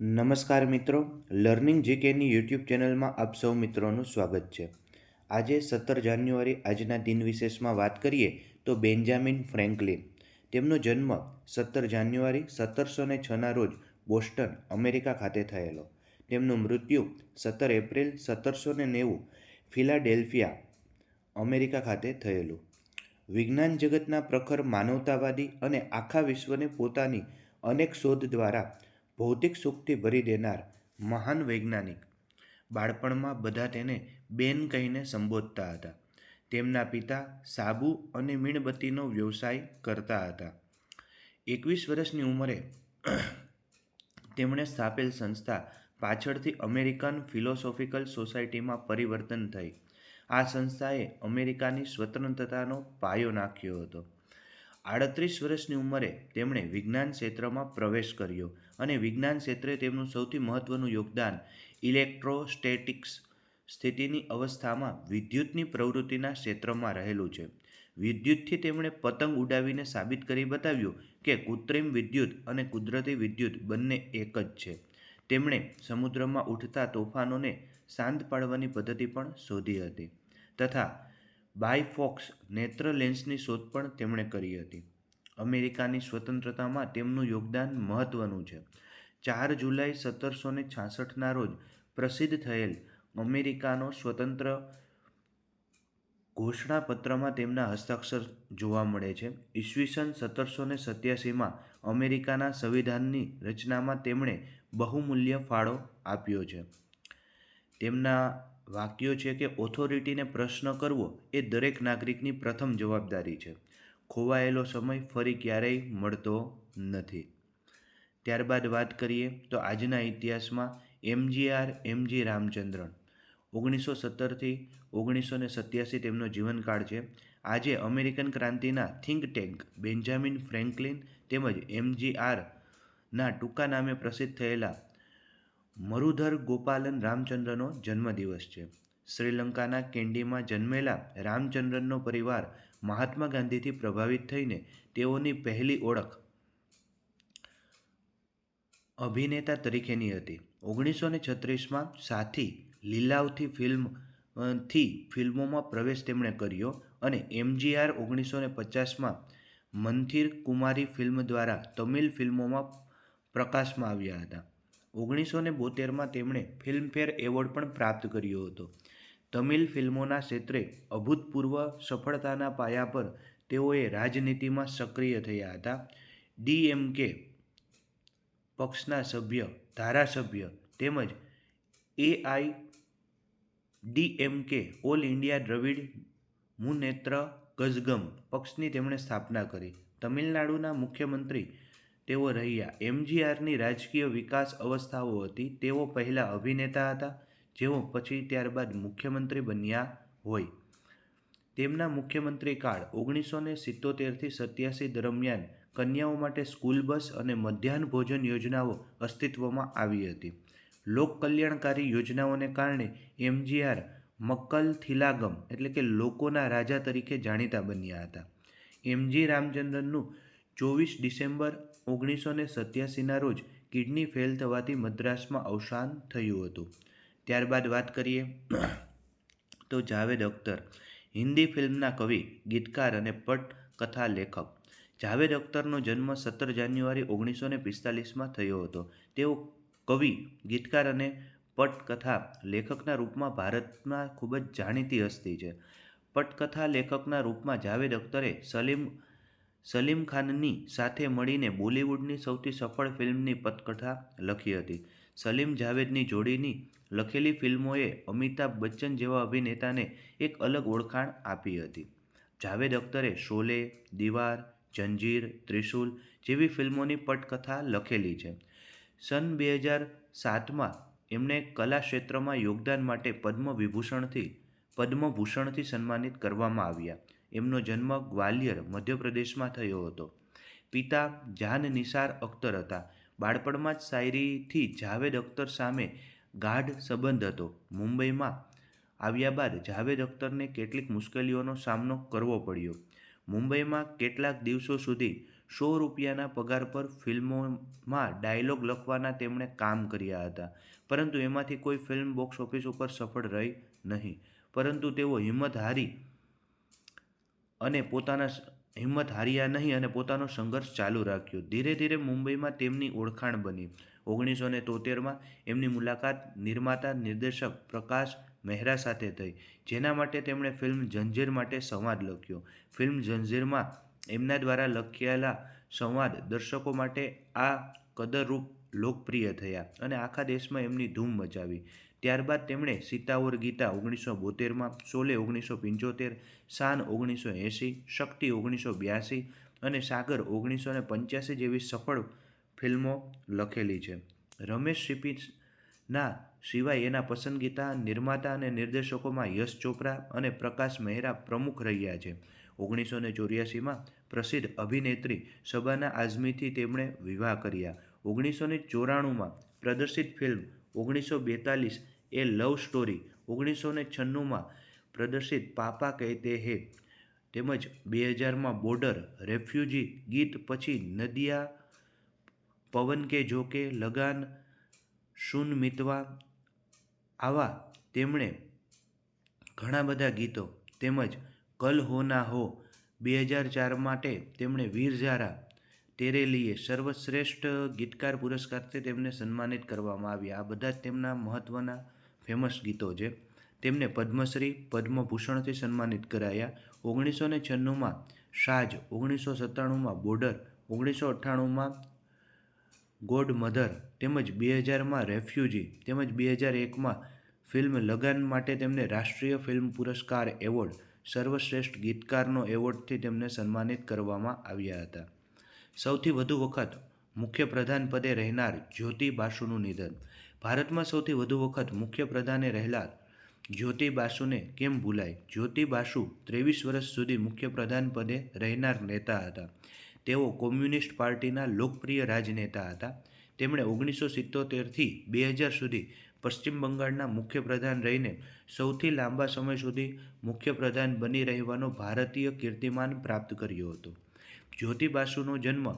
નમસ્કાર મિત્રો, learning જીકેની YouTube ચેનલમાં આપ સૌ મિત્રોનું સ્વાગત છે. આજે સત્તર જાન્યુઆરી આજના દિન વિશેષમાં વાત કરીએ તો બેન્જામિન ફ્રેન્કલિન. તેમનો જન્મ સત્તર જાન્યુઆરી સત્તરસો ને છના રોજ બોસ્ટન, અમેરિકા ખાતે થયેલો. તેમનું મૃત્યુ સત્તર એપ્રિલ સત્તરસો ને નેવું ફિલાડેલ્ફિયા, અમેરિકા ખાતે થયેલું. વિજ્ઞાન જગતના પ્રખર માનવતાવાદી અને આખા વિશ્વને પોતાની અનેક શોધ દ્વારા ભૌતિક સુખથી ભરી દેનાર મહાન વૈજ્ઞાનિક બાળપણમાં બધા તેને બેન કહીને સંબોધતા હતા. તેમના પિતા સાબુ અને મીણબત્તીનો વ્યવસાય કરતા હતા. એકવીસ વર્ષની ઉંમરે તેમણે સ્થાપેલ સંસ્થા પાછળથી અમેરિકન ફિલોસોફિકલ સોસાયટીમાં પરિવર્તન થઈ. આ સંસ્થાએ અમેરિકાની સ્વતંત્રતાનો પાયો નાખ્યો હતો. આડત્રીસ વર્ષની ઉંમરે તેમણે વિજ્ઞાન ક્ષેત્રમાં પ્રવેશ કર્યો અને વિજ્ઞાન ક્ષેત્રે તેમનું સૌથી મહત્ત્વનું યોગદાન ઇલેક્ટ્રોસ્ટેટિક્સ સ્થિતિની અવસ્થામાં વિદ્યુતની પ્રવૃત્તિના ક્ષેત્રમાં રહેલું છે. વિદ્યુતથી તેમણે પતંગ ઉડાવીને સાબિત કરી બતાવ્યું કે કૃત્રિમ વિદ્યુત અને કુદરતી વિદ્યુત બંને એક જ છે. તેમણે સમુદ્રમાં ઉઠતા તોફાનોને શાંત પાડવાની પદ્ધતિ પણ શોધી હતી તથા બાયફોક્સ નેત્ર લેન્સની શોધ પણ તેમણે કરી હતી. અમેરિકાની સ્વતંત્રતામાં તેમનું યોગદાન મહત્ત્વનું છે. ચાર જુલાઈ સત્તરસો ને છાસઠના રોજ પ્રસિદ્ધ થયેલ અમેરિકાનો સ્વતંત્ર ઘોષણાપત્રમાં તેમના હસ્તાક્ષર જોવા મળે છે. ઈસવીસન સત્તરસો ને સત્યાસીમાં અમેરિકાના સંવિધાનની રચનામાં તેમણે બહુમૂલ્ય ફાળો આપ્યો છે. તેમના વાક્યો છે કે ઓથોરિટીને પ્રશ્ન કરવો એ દરેક નાગરિકની પ્રથમ જવાબદારી છે. ખોવાયેલો સમય ફરી ક્યારેય મળતો નથી. ત્યારબાદ વાત કરીએ તો આજના ઇતિહાસમાં એમજીઆર, એમજી રામચંદ્રન. ઓગણીસો સત્તરથી ઓગણીસો ને સત્યાસી તેમનો જીવનકાળ છે. આજે અમેરિકન ક્રાંતિના થિંક ટેન્ક બેન્જામિન ફ્રેન્કલિન તેમજ એમજીઆર ના ટૂંકા નામે પ્રસિદ્ધ થયેલા મરુધર ગોપાલન રામચંદ્રનો જન્મદિવસ છે. શ્રીલંકાના કેન્ડીમાં જન્મેલા રામચંદ્રનનો પરિવાર મહાત્મા ગાંધીથી પ્રભાવિત થઈને તેઓની પહેલી ઓળખ અભિનેતા તરીકેની હતી. ઓગણીસો ને છત્રીસમાં સાથી લીલાવથી ફિલ્મથી ફિલ્મોમાં પ્રવેશ તેમણે કર્યો અને એમજીઆર ઓગણીસો ને પચાસમાં મંથિર કુમારી ફિલ્મ દ્વારા તમિલ ફિલ્મોમાં પ્રકાશમાં આવ્યા હતા. ઓગણીસો ને બોતેરમાં તેમણે ફિલ્મફેર એવોર્ડ પણ પ્રાપ્ત કર્યો હતો. તમિલ ફિલ્મોના ક્ષેત્રે અભૂતપૂર્વ સફળતાના પાયા પર તેઓએ રાજનીતિમાં સક્રિય થયા હતા. ડીએમકે પક્ષના સભ્ય, ધારાસભ્ય તેમજ AI DMK all India Dravida Munnetra Kazhagam પક્ષની તેમણે સ્થાપના કરી. તમિલનાડુના મુખ્યમંત્રી તેઓ રહ્યા. એમજીઆરની રાજકીય વિકાસ અવસ્થાઓ હતી. તેઓ પહેલાં અભિનેતા હતા, જેઓ પછી ત્યારબાદ મુખ્યમંત્રી બન્યા હોય. તેમના મુખ્યમંત્રી કાળ ઓગણીસો ને સિત્તોતેરથી સત્યાસી દરમિયાન કન્યાઓ માટે સ્કૂલ બસ અને મધ્યાહન ભોજન યોજનાઓ અસ્તિત્વમાં આવી હતી. લોક કલ્યાણકારી યોજનાઓને કારણે એમજીઆર મક્કલ થિલાગમ એટલે કે લોકોના રાજા તરીકે જાણીતા બન્યા હતા. એમજી રામચંદ્રનનું ચોવીસ ડિસેમ્બર ઓગણીસો ને સત્યાસીના રોજ કિડની ફેલ થવાથી મદ્રાસમાં અવસાન થયું હતું. ત્યારબાદ વાત કરીએ તો જાવેદ અખ્તર, હિન્દી ફિલ્મના કવિ, ગીતકાર અને પટકથા લેખક. જાવેદ અખ્તરનો જન્મ સત્તર જાન્યુઆરી ઓગણીસો ને પિસ્તાલીસમાં થયો હતો. તેઓ કવિ, ગીતકાર અને પટકથા લેખકના રૂપમાં ભારતમાં ખૂબ જ જાણીતી હસ્તી છે. પટકથા લેખકના રૂપમાં જાવેદ અખ્તરે સલીમ સલીમ ખાનની સાથે મળીને બોલિવૂડની સૌથી સફળ ફિલ્મની પટકથા લખી હતી. સલીમ જાવેદની જોડીની લખેલી ફિલ્મોએ અમિતાભ બચ્ચન જેવા અભિનેતાને એક અલગ ઓળખાણ આપી હતી. જાવેદ અખ્તરે શોલે, દીવાર, જંજીર, ત્રિશુલ જેવી ફિલ્મોની પટકથા લખેલી છે. સન બે હજાર સાતમાં એમણે કલા ક્ષેત્રમાં યોગદાન માટે પદ્મ વિભૂષણથી પદ્મભૂષણથી સન્માનિત કરવામાં આવ્યા. એમનો જન્મ ગ્વાલિયર, મધ્યપ્રદેશમાં થયો હતો. પિતા જાન નિસાર અખ્તર હતા. બાળપણમાં જ શાયરીથી જાવેદ અખ્તર સામે ગાઢ સંબંધ હતો. મુંબઈમાં આવ્યા બાદ જાવેદ અખ્તરને કેટલીક મુશ્કેલીઓનો સામનો કરવો પડ્યો. મુંબઈમાં કેટલાક દિવસો સુધી સો રૂપિયાના પગાર પર ફિલ્મોમાં ડાયલોગ લખવાના તેમણે કામ કર્યા હતા. પરંતુ એમાંથી કોઈ ફિલ્મ બોક્સ ઓફિસ ઉપર સફળ રહી નહીં. પરંતુ તેઓ હિંમત હારી અને પોતાના હિંમત હાર્યા નહીં અને પોતાનો સંઘર્ષ ચાલુ રાખ્યો. ધીરે ધીરે મુંબઈમાં તેમની ઓળખાણ બની. ઓગણીસો ને તોતેરમાં એમની મુલાકાત નિર્માતા નિર્દેશક પ્રકાશ મહેરા સાથે થઈ. જેના માટે તેમણે ફિલ્મ જંજીર માટે સંવાદ લખ્યો. ફિલ્મ જંજીરમાં એમના દ્વારા લખેલા સંવાદ દર્શકો માટે આ કદરરૂપ લોકપ્રિય થયા અને આખા દેશમાં એમની ધૂમ મચાવી. ત્યારબાદ તેમણે સીતાઓર ગીતા ઓગણીસો બોતેરમાં શોલે ઓગણીસો પંચોતેર શાન ઓગણીસો એંસી શક્તિ ઓગણીસો બ્યાસી અને સાગર ઓગણીસો ને પંચ્યાસી જેવી સફળ ફિલ્મો લખેલી છે. રમેશ સિપિના સિવાય એના પસંદગીતા નિર્માતા અને નિર્દેશકોમાં યશ ચોપરા અને પ્રકાશ મહેરા પ્રમુખ રહ્યા છે. ઓગણીસો ને ચોર્યાસીમાં પ્રસિદ્ધ અભિનેત્રી શબાના આઝમીથી તેમણે વિવાહ કર્યા. ઓગણીસો ને ચોરાણુંમાં પ્રદર્શિત ફિલ્મ ઓગણીસો બેતાલીસ એ લવ સ્ટોરી ઓગણીસો ને છન્નુંમાં પ્રદર્શિત પાપા કહેતે હે તેમજ બે હજારમાં બોર્ડર રેફ્યુજી ગીત પછી નદિયા પવન કે જોકે લગાન સુન મિતવા આવા તેમણે ઘણા બધા ગીતો તેમજ કલ હો ના હો બે હજાર ચાર માટે તેમણે વીર ઝારા તેરે લીએ સર્વશ્રેષ્ઠ ગીતકાર પુરસ્કારથી તેમને સન્માનિત કરવામાં આવ્યા. આ બધા જ તેમના મહત્ત્વના ફેમસ ગીતો છે. તેમને પદ્મશ્રી, પદ્મભૂષણથી સન્માનિત કરાયા. ઓગણીસો ને છન્નુંમાં સાજ, ઓગણીસો સત્તાણુંમાં બોર્ડર, ઓગણીસો અઠ્ઠાણુંમાં ગોડ મધર તેમજ બે હજારમાં રેફ્યુજી તેમજ બે હજાર એકમાં ફિલ્મ લગાન માટે તેમને રાષ્ટ્રીય ફિલ્મ પુરસ્કાર એવોર્ડ, સર્વશ્રેષ્ઠ ગીતકારનો એવોર્ડથી તેમને સન્માનિત કરવામાં આવ્યા હતા. સૌથી વધુ વખત મુખ્ય પ્રધાન પદે રહેનાર જ્યોતિ બાસુનું નિધન. ભારતમાં સૌથી વધુ વખત મુખ્ય પ્રધાને રહેલા જ્યોતિ બાસુને કેમ ભૂલાય? જ્યોતિ બાસુ ત્રેવીસ વર્ષ સુધી મુખ્ય પ્રધાન પદે રહેનાર નેતા હતા. તેઓ કોમ્યુનિસ્ટ પાર્ટીના લોકપ્રિય રાજનેતા હતા. તેમણે ઓગણીસો સિત્તોતેરથી બે હજાર સુધી પશ્ચિમ બંગાળના મુખ્યપ્રધાન રહીને સૌથી લાંબા સમય સુધી મુખ્યપ્રધાન બની રહેવાનો ભારતીય કીર્તિમાન પ્રાપ્ત કર્યો હતો. જ્યોતિ બાસુનો જન્મ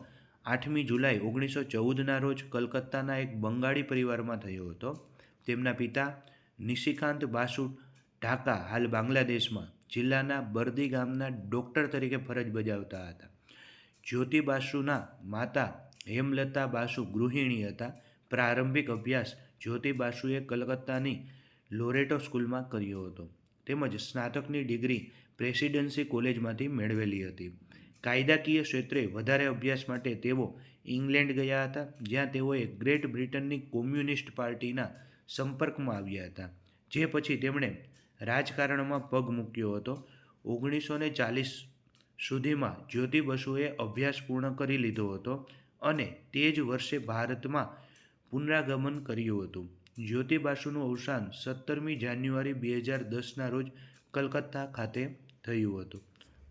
આઠમી જુલાઈ ઓગણીસો ચૌદના રોજ કલકત્તાના એક બંગાળી પરિવારમાં થયો હતો. તેમના પિતા નિશિકાંત બાસુ ઢાકા હાલ બાંગ્લાદેશમાં જિલ્લાના બરદી ગામના ડૉક્ટર તરીકે ફરજ બજાવતા હતા. જ્યોતિ બાસુના માતા હેમલતા બાસુ ગૃહિણી હતા. પ્રારંભિક અભ્યાસ જ્યોતિ બાસુએ કલકત્તાની લોરેટો સ્કૂલમાં કર્યો હતો. તેમજ સ્નાતકની ડિગ્રી પ્રેસિડેન્સી કોલેજમાંથી મેળવેલી હતી. કાયદાકીય ક્ષેત્રે વધારે અભ્યાસ માટે તેઓ ઇંગ્લેન્ડ ગયા હતા, જ્યાં તેઓએ ગ્રેટ બ્રિટનની કોમ્યુનિસ્ટ પાર્ટીના સંપર્કમાં આવ્યા હતા, જે પછી તેમણે રાજકારણમાં પગ મૂક્યો હતો. ઓગણીસો ને ચાલીસ સુધીમાં જ્યોતિ બસુએ અભ્યાસ પૂર્ણ કરી લીધો હતો અને તે જ વર્ષે ભારતમાં પુનરાગમન કર્યું હતું. જ્યોતિ બાસુનું અવસાન સત્તરમી જાન્યુઆરી બે હજાર દસના રોજ કલકત્તા ખાતે થયું હતું.